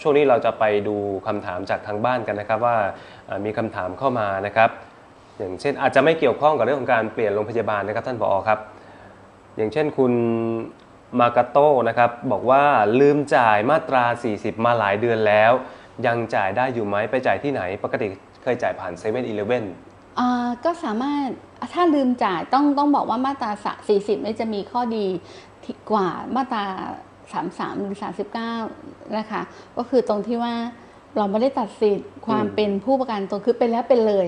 ช่วงนี้เราจะไปดูคำถามจากทางบ้านกันนะครับว่ามีคำถามเข้ามานะครับ อย่างเช่นอาจจะไม่เกี่ยวข้องกับเรื่องของการเปลี่ยนโรงพยาบาลนะครับท่านผอครับ อย่างเช่นคุณมากาโต้นะครับบอกว่าลืมจ่ายมาตรา 40 มาหลายเดือนแล้ว ยังจ่ายได้อยู่ไหมไปจ่ายที่ไหน ปกติเคยจ่ายผ่าน7 e เ e ่ e ออ่าก็สามารถถ้าลืมจ่ายต้องต้องบอกว่ามาตราสะ40เนี่จะมีข้อดีกว่ามาตรา 33 หรือ 39 นะคะ ก็คือตรงที่ว่าเราไม่ได้ตัดสิทธิ์ความอืมเป็นผู้ประกันตนคือเป็นแล้วเป็นเลย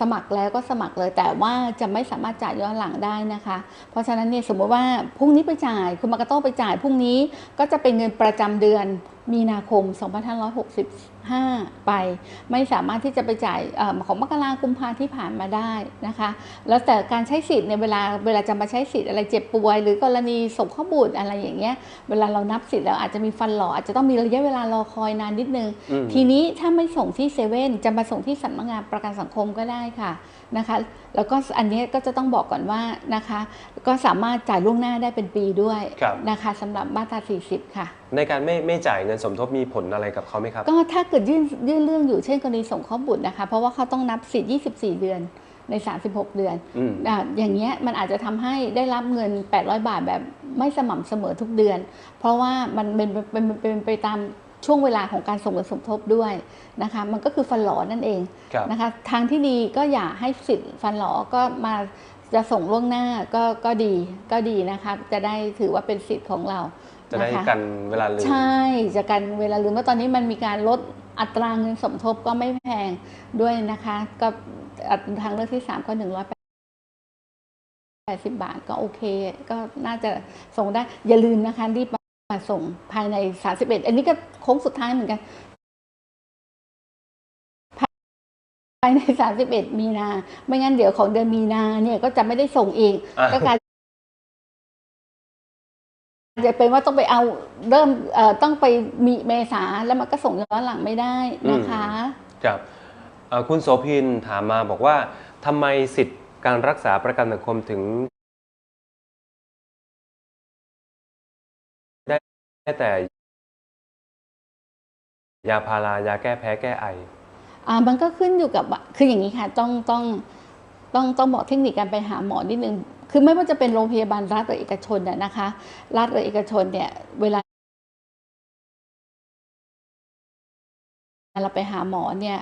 สมัครแล้วก็สมัครเลย แต่ว่าจะไม่สามารถจ่ายย้อนหลังได้นะคะ เพราะฉะนั้นเนี่ยสมมติว่าพรุ่งนี้ไปจ่าย คุณมากระโต้ไปจ่ายพรุ่งนี้ก็จะเป็นเงินประจำเดือน มีนาคม 2565 ไป ไม่สามารถที่จะไปจ่ายเออของมกรากุมภาที่ผ่านมาได้นะคะ แล้วแต่การใช้สิทธิ์ในยเวลาเวลาจะมาใช้สิทธิ์อะไรเจ็บป่วย หรือกรณีส่งข้อบุตรอะไรอย่างเงี้ยเวลาเรานับสิทธิ์แล้วอาจจะมีฟันหล่ออาจจะต้องมีระยะเวลารอคอยนานนิดนึงอืมทีนี้ถ้าไม่ส่งที่เซเว่นจะมาส่งที่สำนักงานประกันสังคมก็ได้ค่ะ นะคะ แล้วก็อันนี้ก็จะต้องบอกก่อนว่านะคะ ก็สามารถจ่ายล่วงหน้าได้เป็นปีด้วยครับนะคะสำหรับมาตรา 40 ค่ะ ในการไม่ไม่จ่ายเงินสมทบมีผลอะไรกับเขาไหมครับ ก็ถ้าเกิดยื่นยื่นเรื่องอยู่เช่นกรณีส่งข้อบุตรนะคะ เพราะว่าเขาต้องนับสิทธิ์24 เดือนใน 36 เดือนอืมอะอย่างเงี้ยมันอาจจะทำให้ได้รับเงิน 800 บาทแบบไม่สม่ำเสมอทุกเดือน เพราะว่ามันเป็นเป็นเป็นเป็นไปตาม ช่วงเวลาของการส่งเงินสมทบด้วยนะคะมันก็คือฟันหลอนั่นเองครับนะคะทางที่ดีก็อย่าให้สิทธิ์ฟันหลอก็มาจะส่งล่วงหน้าก็ก็ดีก็ดีนะคะจะได้ถือว่าเป็นสิทธิ์ของเราจะได้นะคะกันเวลาลืมใช่จะกันเวลาลืมว่าตอนนี้มันมีการลดอัตราเงินสมทบก็ไม่แพงด้วยนะคะก็อัตทางเลือกที่สามก็หนึ่งร้อยแปดสิบบาทก็โอเค ก็น่าจะส่งได้อย่าลืมนะคะรีบ มาส่งภายในสามสิบเอ็ดอันนี้ก็โค้งสุดท้ายเหมือนกัน ภายในสามสิบเอ็ดมีนา ไม่งั้นเดี๋ยวของเดือนมีนาเนี่ยก็จะไม่ได้ส่งเองอ่าก็กลารจะเป็นว่าต้องไปเอาเริ่มเอ่อต้องไปมีเมษาแล้วมันก็ส่งย้อนหลังไม่ได้นะคะครับเอ่อคุณโสพินถามมาบอกว่าทำไมสิทธิ์การรักษาประกันสังคมถึง แต่ยาพารา ยาแก้แพ้แก้ไอ อ่ามันก็ขึ้นอยู่กับว่าคืออย่างนี้ค่ะ ต้องต้องต้องต้องบอกเทคนิคการไปหาหมอนิดนึง คือไม่ว่าจะเป็นโรงพยาบาลรัฐหรือเอกชนน่ะนะคะ รัฐหรือเอกชนเนี่ย เวลาเราไปหาหมอเนี่ย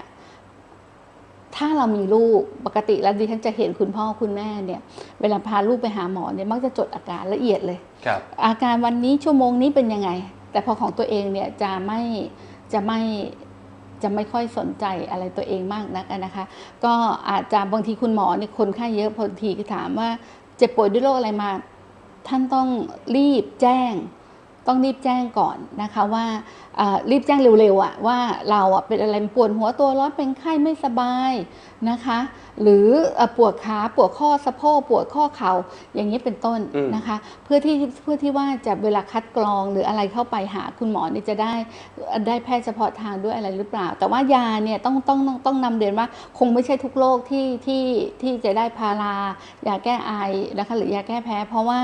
ถ้าเรามีลูกปกติแล้วดิฉันจะเห็นคุณพ่อคุณแม่เนี่ยเวลาพาลูกไปหาหมอเนี่ยมักจะจดอาการละเอียดเลยครับอาการวันนี้ชั่วโมงนี้เป็นยังไง แต่พอของตัวเองเนี่ยจะไม่จะไม่จะไม่ค่อยสนใจอะไรตัวเองมากนักนะคะ ก็อาจจะบางทีคุณหมอเนี่ยคนไข้เยอะบางทีก็ถามว่าเจ็บป่วยด้วยโรคอะไรมา ท่านต้องรีบแจ้ง ต้องรีบแจ้งก่อนนะคะว่ารีบแจ้งเร็วๆอะว่าเราอะเป็นอะไรปวดหัวตัวร้อนเป็นไข้ไม่สบายนะคะ หรือปวดขาปวดข้อสะโพกปวดข้อเข่าอย่างนี้เป็นต้นนะคะ เพื่อที่เพื่อที่ว่าจะเวลาคัดกรองหรืออะไรเข้าไปหาคุณหมอเนี่ยจะได้ได้แพทย์เฉพาะทางด้วยอะไรหรือเปล่า แต่ว่ายาเนี่ยต้องต้องต้องต้องนำเรียนว่าคงไม่ใช่ทุกโรคที่ที่ที่จะได้พารายาแก้ไอนะคะหรือยาแก้แพ้ เพราะว่า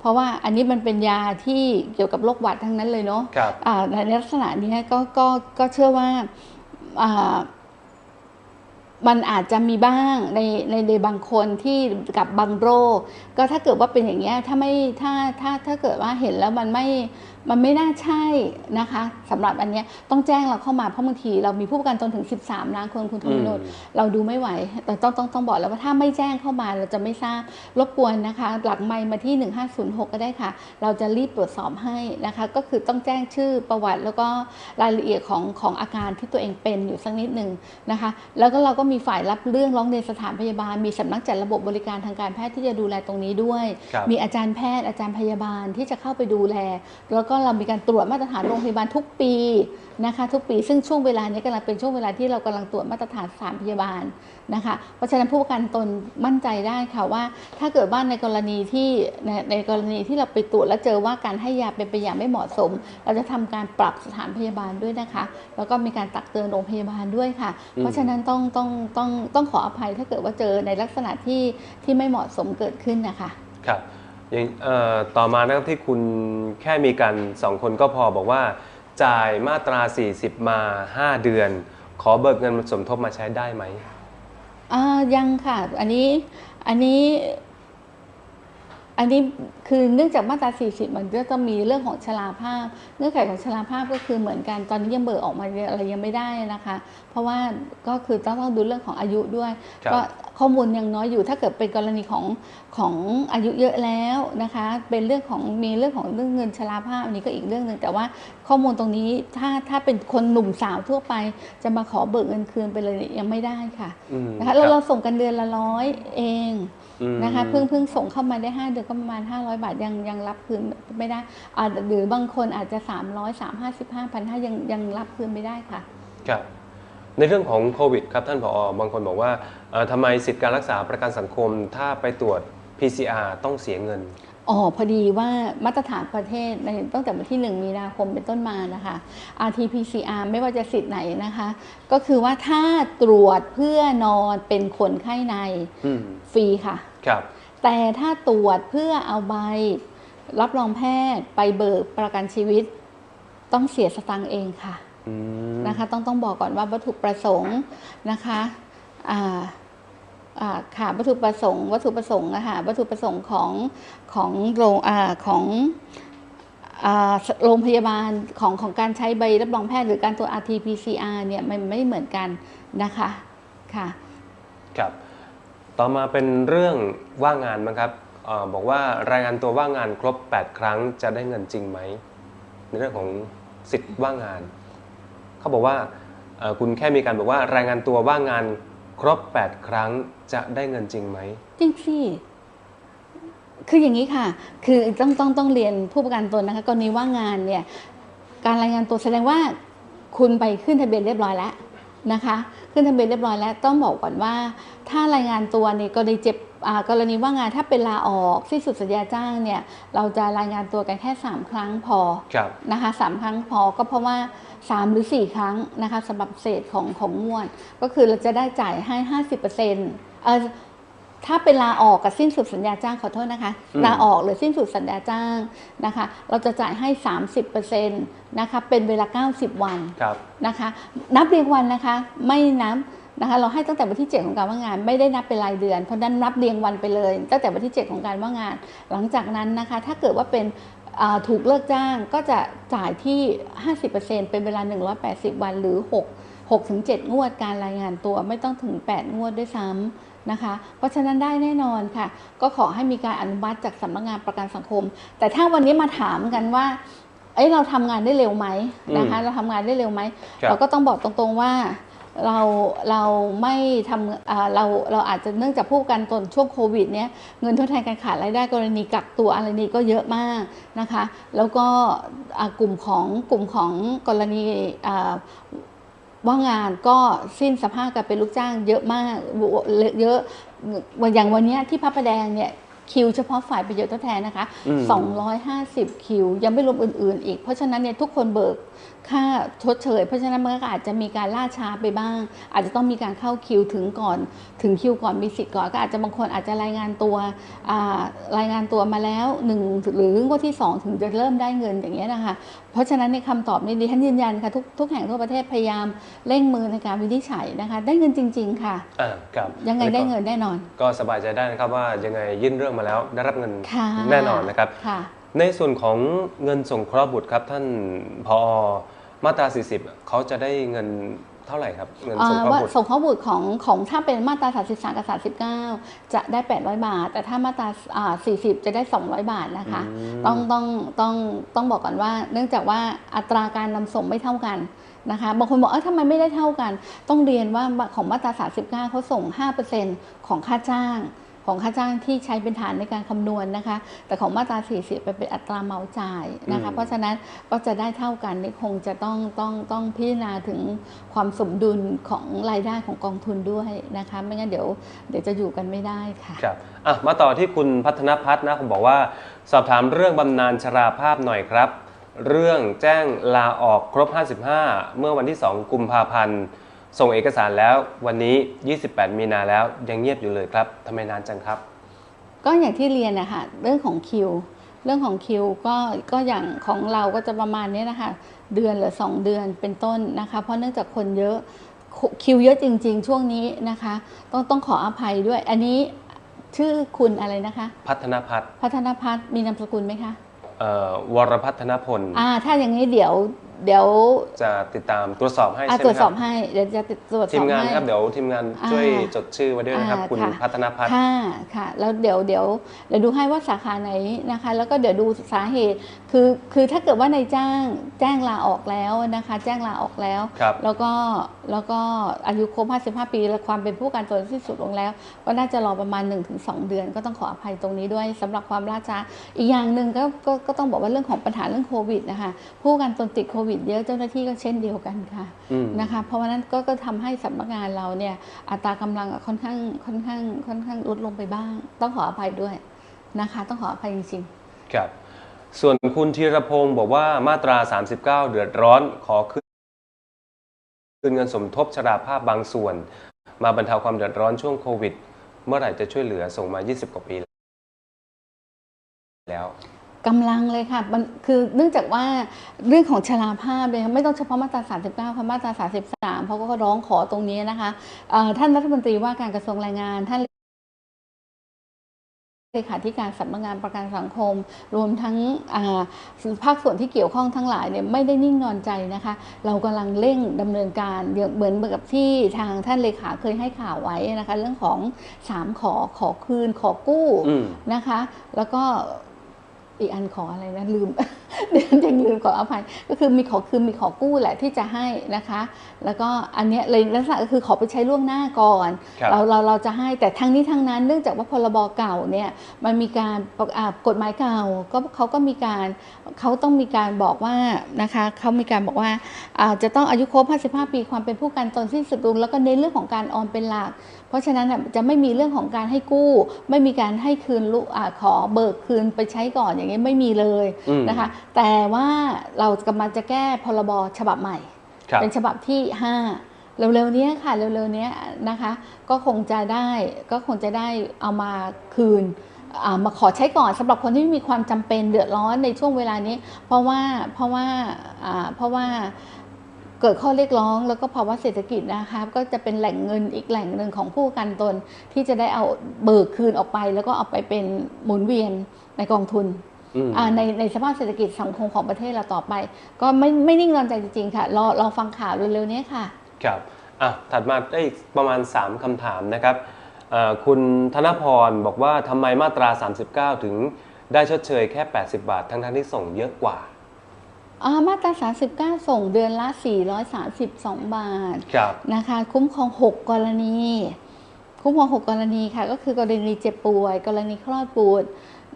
เพราะว่าอันนี้มันเป็นยาที่เกี่ยวกับโรคหวัดทั้งนั้นเลยเนาะครับอ่าในลักษณะเนี้ยก็ก็ก็เชื่อว่าอ่ามันอาจจะมีบ้างในในในบางคนที่กับบางโรค ก็ถ้าเกิดว่าเป็นอย่างเงี้ยถ้าไม่ถ้าถ้าถ้าเกิดว่าเห็นแล้วมันไม่มันไม่น่าใช่นะคะสำหรับอันเนี้ยต้องแจ้งเราเข้ามาเพราะบางทีเรามีผู้ประกันตนถึง 13 ล้านคนคุณทอืวีมโนตเราดูไม่ไหวแต่ต้องต้องต้องบอกแล้วว่าถ้าไม่แจ้งเข้ามาเราจะไม่ทราบรบกวนนะคะ หลักไมค์มาที่ 1506 ก็ได้ค่ะ เราจะรีบตรวจสอบให้นะคะ ก็คือต้องแจ้งชื่อประวัติ แล้วก็รายละเอียดของของอาการที่ตัวเองเป็นอยู่สักนิดหนึ่งนะคะ แล้วก็เราก็มีฝ่ายรับเรื่องร้องเรียนสถานพยาบาลมีสำนักจัดระบบบริการทางการแพทย์ที่จะดูแลตรงนี้ด้วยครับมีอาจารย์แพทย์อาจารย์พยาบาลที่จะเข้าไปดูแล แล้วก็เรามีการตรวจมาตรฐานโรงพยาบาลทุกปีนะคะทุกปีซึ่งช่วงเวลานี้กำลังเป็นช่วงเวลาที่เรากำลังตรวจมาตรฐานสถานพยาบาล นะคะ เพราะฉะนั้นผู้ประกันตนมั่นใจได้ค่ะว่า ถ้าเกิดว่าในกรณีที่ในในกรณีที่เราไปตรวจแล้วเจอว่าการให้ยาเป็นไปอย่างไม่เหมาะสม เราจะทำการปรับสถานพยาบาลด้วยนะคะ แล้วก็มีการตักเตือนโรงพยาบาลด้วยค่ะ เพราะฉะนั้นต้องต้องต้องต้องขออภัยถ้าเกิดว่าเจอในลักษณะที่ที่ไม่เหมาะสมเกิดขึ้นนะคะครับอย่างเอ่อต่อมานะครับที่คุณแค่มีกันสองคนก็พอบอกว่า จ่ายมาตรา 40 มา 5 เดือน ขอเบิกเงินสมทบมาใช้ได้ไหม ยังค่ะ อันนี้อันนี้ อันนี้คือเนื่องจากมาตรา 40 มันก็จะมีเรื่องของชราภาพ เงื่อนไขของชราภาพก็คือเหมือนกันตอนนี้ยังเบิกออกมาอะไรยังไม่ได้นะคะ เพราะว่าก็คือต้องต้องดูเรื่องของอายุด้วยครับก็ข้อมูลยังน้อยอยู่ถ้าเกิดเป็นกรณีของของอายุเยอะแล้วนะคะ เป็นเรื่องของมีเรื่องของเรื่องเงินชราภาพอันนี้ก็อีกเรื่องหนึ่งแต่ว่าข้อมูลตรงนี้ถ้าถ้าเป็นคนหนุ่มสาวทั่วไป จะมาขอเบิกเงินคืนไปเลยยังไม่ได้ค่ะอืมนะคะเรารับเราส่งกันเดือนละร้อยเองอืม นะคะเพิ่งเพิ่งส่งเข้ามาได้ 5 เดือนก็ประมาณ 500 บาทยังยังรับคืนไม่ได้อ่าหรือบางคนอาจจะ 300 3 5 5 พันห้ายังยังรับคืนไม่ได้ค่ะครับในเรื่องของโควิดครับท่านผอบางคนบอกว่าเอ่อทำไมสิทธิการรักษาประกันสังคมถ้าไปตรวจ PCR ต้องเสียเงิน อ๋อพอดีว่ามาตรฐานประเทศในตั้งแต่วันที่ 1 มีนาคมเป็นต้นมานะคะ RT-PCR ไม่ว่าจะสิทธิ์ไหนนะคะ ก็คือว่าถ้าตรวจเพื่อนอนเป็นคนไข้ในอืมฟรีค่ะครับ แต่ถ้าตรวจเพื่อเอาใบ รับรองแพทย์ไปเบิกประกันชีวิต ต้องเสียสตังค์เองค่ะอืมนะคะ ต้องต้องบอกก่อนว่าวัตถุประสงค์นะคะอ่าอ่า ค่ะวัตถุประสงค์ วัตถุประสงค์นะคะวัตถุประสงค์ของของโรงของโรงพยาบาลของของการใช้ใบรับรองแพทย์หรือการตรวจ RT-PCR เนี่ยมันไม่เหมือนกันนะคะค่ะครับต่อมาเป็นเรื่องว่างงานบ้งครับอบอกว่ารายงานตัวว่างงานครบ 8 ครั้งจะได้เงินจริงไหมในเรื่องของสิทธิ์ว่างงาน เขาบอกว่าคุณแค่มีการบอกว่ารายงานตัวว่างงาน ครบ 8 ครั้งจะได้เงินจริงไหม จริงสิ คืออย่างนี้ค่ะ คือต้องต้องต้องเรียนผู้ประกันตนนะคะกรณีว่างงานเนี่ย การรายงานตัวแสดงว่าคุณไปขึ้นทะเบียนเรียบร้อยแล้วนะคะ ขึ้นทะเบียนเรียบร้อยแล้วต้องบอกก่อนว่า ถ้ารายงานตัวในกรณีเจ็บ กรณีว่างงานถ้าเป็นลาออกสิ้นสุดสัญญาจ้างเนี่ยเราจะรายงานตัวกันแค่ 3 ครั้งพอครับนะคะสามครั้งพอก็เพราะว่า 3 หรือ 4 ครั้งนะคะสำหรับเศษของของงวด ก็คือเราจะได้จ่ายให้ 50%เออถ้าเป็นลาออกกับสิ้นสุดสัญญาจ้างขอโทษนะคะอืมลาออกหรือสิ้นสุดสัญญาจ้างนะคะ เราจะจ่ายให้ 30%นะคะเป็นเวลา 90 วันครับนะคะ นับเรียงวันนะคะ ไม่นับ นะคะเราให้ตั้งแต่วันที่ 7 ของการว่างงานไม่ได้นับเป็นรายเดือน เพราะฉะนั้นนับเรียงวันไปเลย ตั้งแต่วันที่ 7 ของการว่างงาน หลังจากนั้นนะคะถ้าเกิดว่าเป็นอ่าถูกเลิกจ้างก็จะจ่ายที่ 50%เป็นเวลา 180 วันหรือ 6 6ถึง7งวดการรายงานตัวไม่ต้องถึง 8 งวดด้วยซ้ำนะคะ เพราะฉะนั้นได้แน่นอนค่ะ ก็ขอให้มีการอนุมัติจากสำนักงานประกันสังคม แต่ถ้าวันนี้มาถามกันว่าเอ้ยเราทำงานได้เร็วไหมนะคะ เราทำงานได้เร็วไหมครับเราก็ต้องบอกตรงๆว่า เราเราไม่ทำอ่าเราเราอาจจะเนื่องจากผู้ประกันตนช่วงโควิดเนี้ยเงินทดแทนการขาดรายได้กรณีกักตัวอะไรนี้ก็เยอะมากนะคะ แล้วก็อ่ากลุ่มของกลุ่มของกรณีอ่าว่างงานก็สิ้นสภาพการเป็นลูกจ้างเยอะมากเยอะอย่างวันเนี้ยที่พระประแดงเนี่ยคิวเฉพาะฝ่ายประโยชน์ทดแทนนะคะอืม250 คิว ยังไม่รวมอื่น ๆ อีก เพราะฉะนั้นเนี่ยทุกคนเบิก ค่าชดเชย เพราะฉะนั้นมันก็อาจจะมีการล่าช้าไปบ้าง อาจจะต้องมีการเข้าคิวถึงก่อน ถึงคิวก่อนมีสิทธิ์ก่อนก็อาจจะบางคนอาจจะรายงานตัวอ่ารายงานตัวมาแล้วหนึ่งหรืองวดที่ 2 ถึงจะเริ่มได้เงินอย่างเงี้ยนะคะเพราะฉะนั้นในคำตอบนี้ดิฉันยืนยันค่ะทุกทุกแห่งทั่วประเทศพยายามเร่งมือในการวินิจฉัยนะคะ ได้เงินจริง ๆ ค่ะอ่าครับยังไงได้เงินแน่นอน ก็สบายใจได้นะครับว่ายังไงยื่นเรื่องมาแล้วได้รับเงินค่ะแน่นอนนะครับค่ะในส่วนของเงินสงเคราะห์บุตรครับท่านพอ มาตรา 40 เขาจะได้เงินเท่าไหร่ครับ เงินสงเคราะว่าห์บุตรส่งข้อบุตรของของถ้าเป็นมาตรา 33 กับ 39 จะได้ 800 บาท แต่ถ้ามาตราอ่า40 จะได้ 200 บาทนะคะอืมต้องต้องต้องต้องบอกก่อนว่า เนื่องจากว่าอัตราการนำส่งไม่เท่ากันนะคะบางคนบอกเออทำไมไม่ได้เท่ากัน ต้องเรียนว่าของมาตรา 39 เขาส่ง 5%ของค่าจ้าง ของค่าจ้างที่ใช้เป็นฐานในการคำนวณนะคะ แต่ของมาตรา 40ไปเป็นอัตราเหมาจ่ายนะคะอืมเพราะฉะนั้นก็จะได้เท่ากันนี่คงจะต้องต้องต้องพิจารณาถึงความสมดุลของรายได้ของกองทุนด้วยนะคะ ไม่งั้นเดี๋ยวเดี๋ยวจะอยู่กันไม่ได้ค่ะครับอะมาต่อที่คุณพัฒนพัฒน์นะผมบอกว่าสอบถามเรื่องบำนาญชราภาพหน่อยครับ เรื่องแจ้งลาออกครบ 55 เมื่อวันที่ 2 กุมภาพันธ์ ส่งเอกสารแล้ววันนี้ 28 มีนาแล้วยังเงียบอยู่เลยครับทำไมนานจังครับ ก็อย่างที่เรียนนะคะเรื่องของคิว เรื่องของคิวก็ก็อย่างของเราก็จะประมาณเนี้ยนะคะเดือนหรือสองเดือนเป็นต้นนะคะ เพราะเนื่องจากคนเยอะคิคิวเยอะจริง ๆ ช่วงนี้นะคะ ต้องต้องขออภัยด้วย อันนี้ชื่อคุณอะไรนะคะ พัฒนพัฒน์พัฒนพัฒน์มีนามสกุลไหมคะเอ่อวรพัฒนพล อ่า ถ้าอย่างนี้เดี๋ยว เดี๋ยวจะติดตามตรวจสอบให้อ่าใช่ตรไหมวจคสรัอบบให้เดี๋ยวจะตรวจสทีอบมงานให้ ครับเดี๋ยวทีมงานอ่าช่วยจดชื่อไว้ด้วยนะครับ อ่าคุณค่ะ พัฒนพัฒน์ ค่ะค่ะแล้วเดี๋ยวเดี๋ยวเดี๋ยวดูให้ว่าสาขาไหนนะคะ แล้วก็เดี๋ยวดูสาเหตุคือคือถ้าเกิดว่านายจ้างแจ้งลาออกแล้วนะคะ แจ้งลาออกแล้ว ครับ แล้วก็แล้วก็อายุครบ 55 ปีและความเป็นผู้การตนที่สุดลงแล้ว ก็น่าจะรอประมาณ 1-2 เดือน ก็ต้องขออภัยตรงนี้ด้วยสำหรับความล่าช้าอีกอย่างหนึ่งก็ก็ก็ต้องบอกว่าเรื่องของปัญหาเรื่องโควิดนะคะผู้การตนติดโควิดเยอะเจ้าหน้าที่ก็เช่นเดียวกันค่ะอืมนะคะเพราะว่านั้นก็ก็ทำให้สำนักงานเราเนี่ยอัตรากำลังอะค่อนข้างค่อนข้างค่อนข้างลดลงไปบ้าง ต้องขออภัยด้วยนะคะ ต้องขออภัยจริงๆครับ ส่วนคุณธีรพงศ์บอกว่ามาตรา 39 เดือดร้อนขอคืนคืนเงินสมทบชราภาพบางส่วน มาบรรเทาความเดือดร้อนช่วงโควิด เมื่อไหร่จะช่วยเหลือส่งมา 20 กว่าปีแล้ว กำลังเลยค่ะมันคือเนื่องจากว่าเรื่องของชราภาพเลยค่ะไม่ต้องเฉพาะมาตรา 39ค่ะมาตรา 33เพราะก็ร้องขอตรงนี้นะคะเอ่อท่านรัฐมนตรีว่าการกระทรวงแรงงานท่านเลขาธิการสำนักงานประกันสังคม รวมทั้งอ่าภาคส่วนที่เกี่ยวข้องทั้งหลายเนี่ยไม่ได้นิ่งนอนใจนะคะ เรากำลังเร่งดำเนินการเหมือนกับที่ทางท่านเลขาเคยให้ข่าวไว้นะคะ เรื่องของสามขอขอคืนขอกู้อืมนะคะ แล้วก็ อีกอันขออะไรนะลืมเดี๋ยวยังลืมขออภัยก็คือมีขอคืนมีขอกู้แหละที่จะให้นะคะแล้วก็อันเนี้ยเลยลักษณะก็คือขอไปใช้ล่วงหน้าก่อน ครับเราเราเราจะให้แต่ทั้งนี้ทั้งนั้นเนื่องจากว่าพรบเก่าเนี่ยมันมีการประอ่ากฎหมายเก่าก็เขาก็มีการเขาต้องมีการบอกว่านะคะเขามีการบอกว่าอ่าจะต้องอายุครบ 55 ปีความเป็นผู้การตนสิ้นสุดลงแล้วก็ในนเรื่องของการออมเป็นหลัก เพราะฉะนั้นน่ะจะไม่มีเรื่องของการให้กู้ ไม่มีการให้คืนลูกอ่าขอเบิกคืนไปใช้ก่อนอย่างนี้ยไม่มีเลยอืม นะคะ แต่ว่าเรากำลังจะแก้พรบฉบับใหม่ครับ เป็นฉบับที่ 5 เร็วๆนี้ค่ะ เร็วๆนี้นะคะ ก็คงจะได้ก็คงจะได้เอามาคืนามาขอใช้ก่อนสำหรับคนที่มีความจำเป็นเดือดร้อนในช่วงเวลานี้ เพราะว่าเพราะว่าเพราะว่าเกิดข้อเรียกร้องแล้วก็ภาวะเศรษฐกิจนะคะก็จะเป็นแหล่งเงินอีกแหล่งหนึ่งของผู้ประกันตนที่จะได้เอาเบิกคืนออกไป แล้วก็เอาไปเป็นหมุนเวียนในกองทุน ในในสภาพเศรษฐกิจสังคมของประเทศเราต่อไป ก็ไม่ไม่นิ่งนอนใจจริงๆค่ะรอรอฟังข่าวเร็วๆนี้ค่ะ ครับอะถัดมาได้อีกประมาณ 3คำถามนะครับเอ่อคุณธนพรบอกว่าทำไมมาตรา 39 ถึงได้ชดเชยแค่ 80 บาท ทั้งๆที่ส่งเยอะกว่าอ่ามาตรา 39 ส่งเดือนละ 432 บาทครับนะคะ คุ้มครอง 6 กรณี คุ้มครอง 6 กรณีค่ะ ก็คือกรณีเจ็บป่วย กรณีคลอดบุตร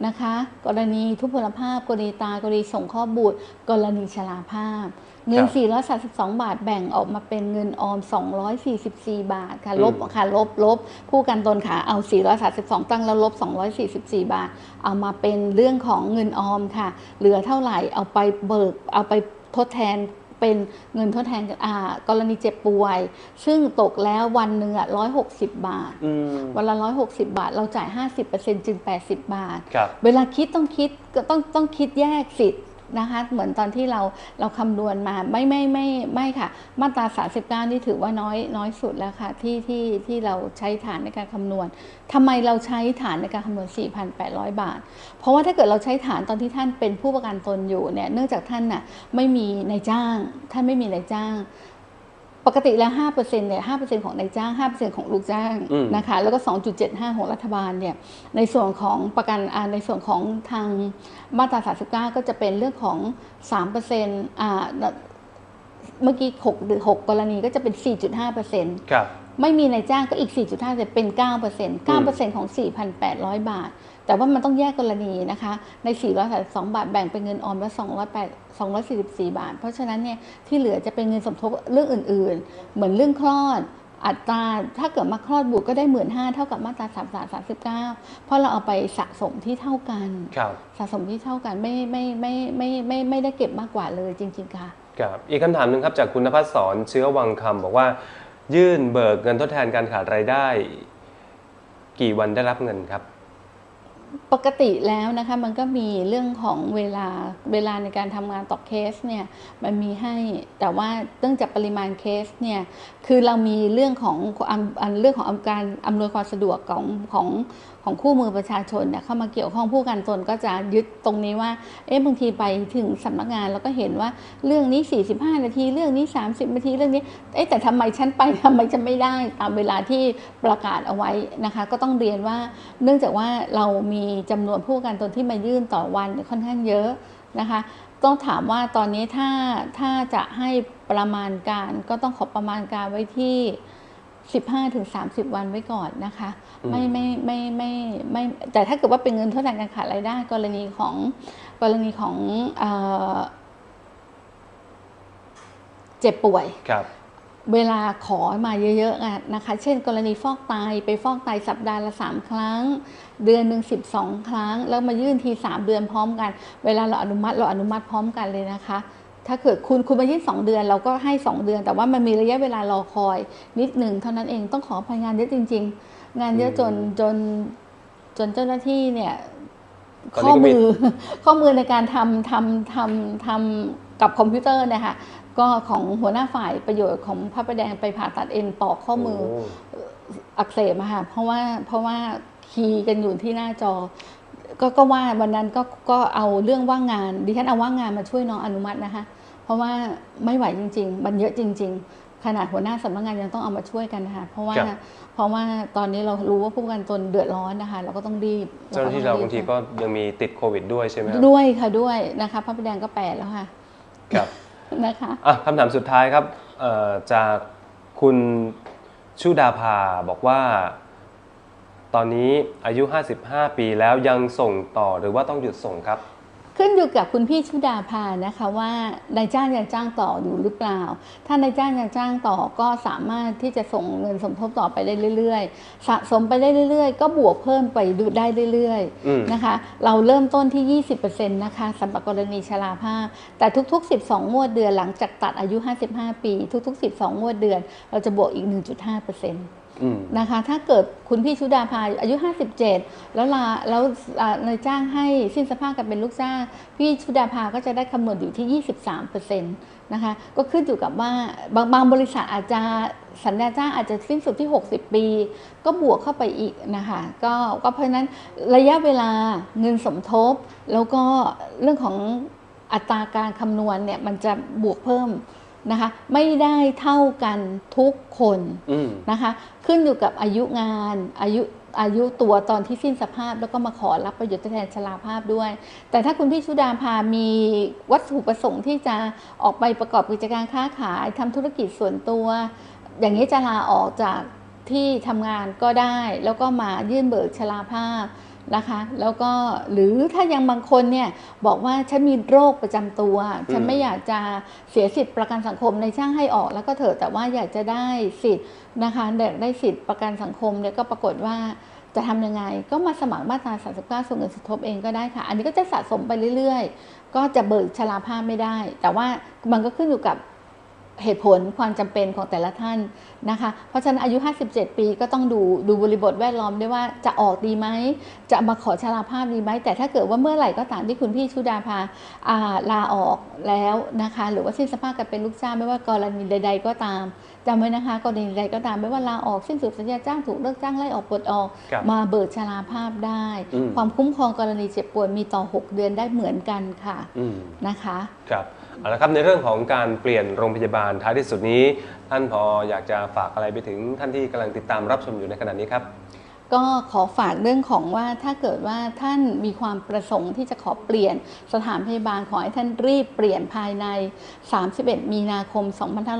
นะคะ กรณีทุพพลภาพ กรณีตายกรณีส่งข้อบุตร กรณีชราภาพ เงิน 432 บาทแบ่งออกมาเป็นเงินออม 244 บาทค่ะลบอืมค่ะลบลบผู้กันตนค่ะเอา 432 ตั้งแล้วลบ 244 บาท เอามาเป็นเรื่องของเงินออมค่ะ เหลือเท่าไหร่เอาไปเบิกเอาไปทดแทน เป็นเงินทดแทนอ่ากรณีเจ็บป่วย ซึ่งตกแล้ววันหนึ่งอะ160บาทอืมวันละ160บาท เราจ่าย50%จึง80บาทครับเวลาคิดต้องคิดก็ต้องต้องคิดแยกสิทธิ์ นะคะเหมือนตอนที่เราเราคำนวณมาไม่ไม่ไม่ไม่ค่ะ มาตรา 39 นี่ถือว่าน้อยน้อยสุดแล้วค่ะที่ที่ที่เราใช้ฐานในการคำนวณทำไมเราใช้ฐานในการคำนวณ 4,800 บาท เพราะว่าถ้าเกิดเราใช้ฐานตอนที่ท่านเป็นผู้ประกันตนอยู่เนี่ยเนื่องจากท่านน่ะไม่มีนายจ้าง ท่านไม่มีนายจ้าง ปกติแล้ว5%เนี่ย5%ของนายจ้าง 5%ของลูกจ้างอืมนะคะ แล้วก็ 2.75 ของรัฐบาลเนี่ย ในส่วนของประกันอ่าในส่วนของทางมาตรา 39 ก็จะเป็นเรื่องของ 3%อ่าเมื่อกี้6 6กรณีก็จะเป็น 4.5%ครับไม่มีนายจ้างก็อีก 4.5%เป็น 9% 9%ของ 4,800 บาท แต่ว่ามันต้องแยกกรณีนะคะ ใน 432 บาทแบ่งเป็นเงินออมละ208 244 บาท เพราะฉะนั้นเนี่ยที่เหลือจะเป็นเงินสมทบเรื่องอื่น ๆ เหมือนเรื่องคลอดอัตราถ้าเกิดมาคลอดบุตรก็ได้หมื่นห้าเท่ากับมาตรา3 3 39เพราะเราเอาไปสะสมที่เท่ากันครับสะสมที่เท่ากันไม่ไม่ไม่ไม่ไม่ไม่ได้เก็บมากกว่าเลยจริง ๆ ค่ะครับอีกคำถามหนึ่งครับจากคุณนภัสสรเชื้อวังคำบอกว่า ยื่นเบิกเงินทดแทนการขาดรายได้ กี่วันได้รับเงินครับ ปกติแล้วนะคะมันก็มีเรื่องของเวลาเวลาในการทำงานต่อเคสเนี่ยมันมีให้แต่ว่าเนื่องจากปริมาณเคสเนี่ยคือเรามีเรื่องของอันเรื่องของการอำนวยความสะดวกของของของคู่มือประชาชนเนี่ยเข้ามาเกี่ยวข้องผู้การตนก็จะยึดตรงนี้ว่า เอ๊ะบางทีไปถึงสำนักงานแล้วก็เห็นว่าเรื่องนี้ 45 นาทีเรื่องนี้ 30 นาทีเรื่องนี้ เอ๊ะแต่ทำไมฉันไปทำไมฉันไม่ได้ตามเวลาที่ประกาศเอาไว้นะคะ ก็ต้องเรียนว่า เนื่องจากว่าเรามีจำนวนผู้กันตนที่มายื่นต่อวันค่อนข้างเยอะนะคะต้องถามว่าตอนนี้ถ้าถ้าจะให้ประมาณการก็ต้องขอประมาณการไว้ที่ 15-30 วันไว้ก่อนนะคะอืมไม่ไม่ไม่ไม่ไม่แต่ถ้าเกิดว่าเป็นเงินทดแทนการขาดรายได้ กรณีของกรณีของเอ่อเจ็บป่วยครับเวลาขอมาเยอะๆอะนะคะ เช่น กรณีฟอกไตไปฟอกไตสัปดาห์ละ 3 ครั้ง เดือนหนึ่ง12 ครั้ง แล้วมายื่นที 3 เดือนพร้อมกัน เวลาเราอนุมัติเราอนุมัติพร้อมกันเลยนะคะ ถ้าเกิดคุณคุณมายื่น2เดือนเราก็ให้ 2 เดือน แต่ว่ามันมีระยะเวลารอคอยนิดหนึ่งเท่านั้นเองต้องขออภัยงานเยอะจริง ๆ งานเยอะจนจนจนเจ้าหน้าที่เนี่ยตอนนี้ข้อก็มีมือข้อมือในการทำทำทำทำกับคอมพิวเตอร์เนะคะก็ของหัวหน้าฝ่ายประโยชน์ของพระประแดงไปผ่าตัดเอ็นปอกข้อมือโอักเสบอะค่ะเพราะว่าเพราะว่าคีย์กันอยู่ที่หน้าจอ ก็ก็ว่าวันนั้นก็ก็เอาเรื่องว่างงานดิฉันเอาว่างงานมาช่วยน้องอนุมัตินะคะ เพราะว่าไม่ไหวจริง ๆ มันเยอะจริง ๆ ขนาดหัวหน้าสำนักงานยังต้องเอามาช่วยกันนะคะเพราะว่าครับเพราะว่าตอนนี้เรารู้ว่าผู้ประกันตนเดือดร้อนนะคะ เราก็ต้องรีบเจ้าหน้าที่เราบางทีก็ยังมีติดโควิดด้วยใช่ไหมครับด้วยค่ะด้วยนะคะพระประแดงก็แปดแล้วค่ะครับนะคะอะคำถามสุดท้ายครับเอ่อจากคุณชุดาภาบอกว่า ตอนนี้อายุ 55 ปีแล้วยังส่งต่อหรือว่าต้องหยุดส่งครับ ขึ้นอยู่กับคุณพี่ชุดาภานะคะว่านายจ้างยังจ้างต่ออยู่หรือเปล่า ถ้านายจ้างยังจ้างต่อก็สามารถที่จะส่งเงินสมทบต่อไปได้เรื่อยๆ สะสมไปได้เรื่อยๆ ก็บวกเพิ่มไปดูได้เรื่อยอืมๆนะคะ เราเริ่มต้นที่ 20%นะคะสำหรับกรณีชราภาพ แต่ทุก ๆ 12 งวดเดือนหลังจากตัดอายุ 55 ปี ทุก ๆ 12 งวดเดือน เราจะบวกอีก 1.5%อืม นะคะ ถ้าเกิดคุณพี่ชุดาภาอายุ 57 แล้วลาแล้วนายจ้างให้สิ้นสภาพกันเป็นลูกจ้าง พี่ชุดาภาก็จะได้คำนวณอยู่ที่ 23%นะคะ ก็ขึ้นอยู่กับว่าบางบางบริษัทอาจจะสัญญาจ้างอาจจะสิ้นสุดที่ 60 ปี ก็บวกเข้าไปอีกนะคะก็ก็เพราะนั้นระยะเวลาเงินสมทบ แล้วก็เรื่องของอัตราการคำนวณเนี่ยมันจะบวกเพิ่ม นะคะไม่ได้เท่ากันทุกคนอืมนะคะขึ้นอยู่กับอายุงานอายุอายุตัวตอนที่สิ้นสภาพ แล้วก็มาขอรับประโยชน์ทดแทนชราภาพด้วย แต่ถ้าคุณพี่ชุดาภามีวัตถุประสงค์ที่จะออกไปประกอบกิจการค้าขายทำธุรกิจส่วนตัว อย่างนี้จะลาออกจากที่ทำงานก็ได้ แล้วก็มายื่นเบิกชราภาพ นะคะ แล้วก็หรือถ้ายังบางคนเนี่ยบอกว่าฉันมีโรคประจำตัว ฉันไม่อยากจะเสียสิทธิ์ประกันสังคมในช่างให้ออกแล้วก็เถอะแต่ว่าอยากจะได้สิทธิ์นะคะอยากได้สิทธิ์ประกันสังคมเนี่ยก็ปรากฏว่าจะทำยังไงก็มาสมัครมาตรา 39 ส่วนเงินสมทบเองก็ได้ค่ะ อันนี้ก็จะสะสมไปเรื่อยๆ ก็จะเบิกชราภาพไม่ได้ แต่ว่ามันก็ขึ้นอยู่กับ เหตุผลความจำเป็นของแต่ละท่านนะคะ เพราะฉะนั้นอายุ 57 ปีก็ต้องดูดูบริบทแวดล้อมด้วยว่าจะออกดีไหม จะมาขอชราภาพดีไหม แต่ถ้าเกิดว่าเมื่อไหร่ก็ตามที่คุณพี่ชุดาภาอ่าลาออกแล้วนะคะ หรือว่าสิ้นสภาพการเป็นลูกจ้างไม่ว่ากรณีใด ๆ ก็ตามจำไว้นะคะกรณีใดก็ตามไม่ว่าลาออกสิ้นสุดสัญญาจ้างถูกเลิกจ้างไล่ออกปลดออกครับมาเบิกชราภาพได้อืมความคุ้มครองกรณีเจ็บป่วยมีต่อ 6 เดือนได้เหมือนกันค่ะอืมนะคะ ครับ เอาละครับในเรื่องของการเปลี่ยนโรงพยาบาลท้ายที่สุดนี้ ท่านพออยากจะฝากอะไรไปถึงท่านที่กำลังติดตามรับชมอยู่ในขณะนี้ครับ ก็ขอฝากเรื่องของว่าถ้าเกิดว่าท่านมีความประสงค์ที่จะขอเปลี่ยนสถานพยาบาลขอให้ท่านรีบเปลี่ยนภายใน 31 มีนาคม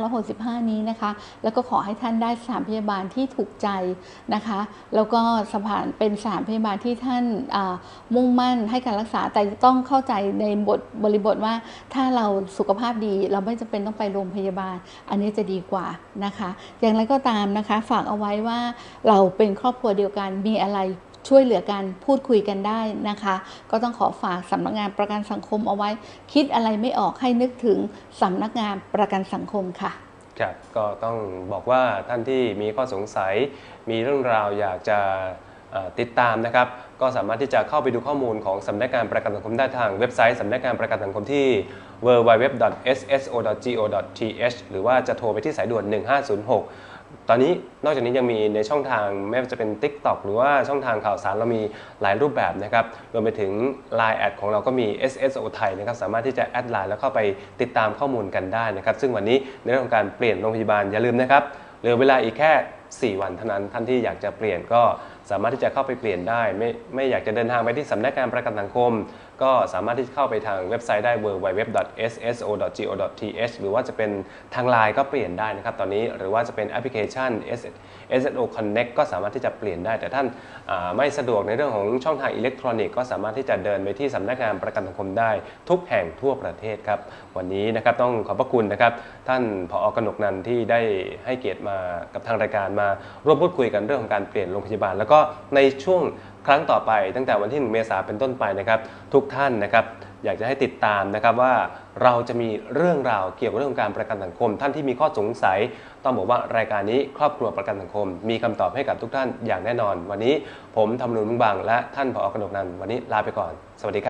2565 นี้นะคะ แล้วก็ขอให้ท่านได้สถานพยาบาลที่ถูกใจนะคะ แล้วก็สถานเป็นสถานพยาบาลที่ท่านมุ่งมั่นให้การรักษาแต่ต้องเข้าใจในบทบริบทว่าถ้าเราสุขภาพดีเราไม่จำเป็นต้องไปโรงพยาบาล อันนี้จะดีกว่านะคะ อย่างไรก็ตามนะคะ ฝากเอาไว้ว่าเราเป็นครอบครัวเดียวกันมีอะไรช่วยเหลือกันพูดคุยกันได้นะคะ ก็ต้องขอฝากสำนักงานประกันสังคมเอาไว้ คิดอะไรไม่ออกให้นึกถึงสำนักงานประกันสังคมค่ะครับก็ต้องบอกว่าท่านที่มีข้อสงสัย มีเรื่องราวอยากจะติดตามนะครับ ก็สามารถที่จะเข้าไปดูข้อมูลของสำนักงานประกันสังคมได้ทางเว็บไซต์สำนักงานประกันสังคมที่ www.sso.go.th หรือว่าจะโทรไปที่สายด่วน 1506 ตอนนี้นอกจากนี้ยังมีในช่องทางไม่ว่าจะเป็น TikTok หรือว่าช่องทางข่าวสารเรามีหลายรูปแบบนะครับรวมไปถึง Line แอดของเราก็มี SSO ไทยนะครับสามารถที่จะแอดไลน์แล้วเข้าไปติดตามข้อมูลกันได้นะครับซึ่งวันนี้ในเรื่องของการเปลี่ยนโรงพยาบาลอย่าลืมนะครับเหลือเวลาอีกแค่ 4 วันเท่านั้นท่านที่อยากจะเปลี่ยนก็สามารถที่จะเข้าไปเปลี่ยนได้ ไม่ไม่อยากจะเดินทางไปที่สำนักงานประกันสังคม ก็สามารถที่จะเข้าไปทางเว็บไซต์ได้ www.sso.go.th หรือว่าจะเป็นทางไลน์ก็เปลี่ยนได้นะครับตอนนี้หรือว่าจะเป็นแอปพลิเคชัน SSO Connect ก็สามารถที่จะเปลี่ยนได้ แต่ท่านาไม่สะดวกในเรื่องของช่องทางอิเล็กทรอนิกส์ก็สามารถที่จะเดินไปที่สำนักงานประกันสังคมได้ ทุกแห่งทั่วประเทศครับวันนี้นะครับต้องขอบพระคุณนะครับท่านผอกนกนันที่ได้ให้เกียรติมากับทางรายการมาร่วมพูดคุยกันเรื่องของการเปลี่ยนโรงพยาบาล แล้วก็ในช่วง รั้งต่อไปตั้งแต่วันที่ 1 เมษายนเป็นต้นไปนะครับ ทุกท่านนะครับ อยากจะให้ติดตามนะครับว่าเราจะมีเรื่องราวเกี่ยวกับเรื่องของการประกันสังคม ท่านที่มีข้อสงสัย ต้องบอกว่ารายการนี้ครอบครัวประกันสังคม มีคำตอบให้กับทุกท่านอย่างแน่นอน วันนี้ผมธรรมนุนมุ่งบางและท่านผอกนกนันวันนี้ลาไปก่อน สวัสดีครับ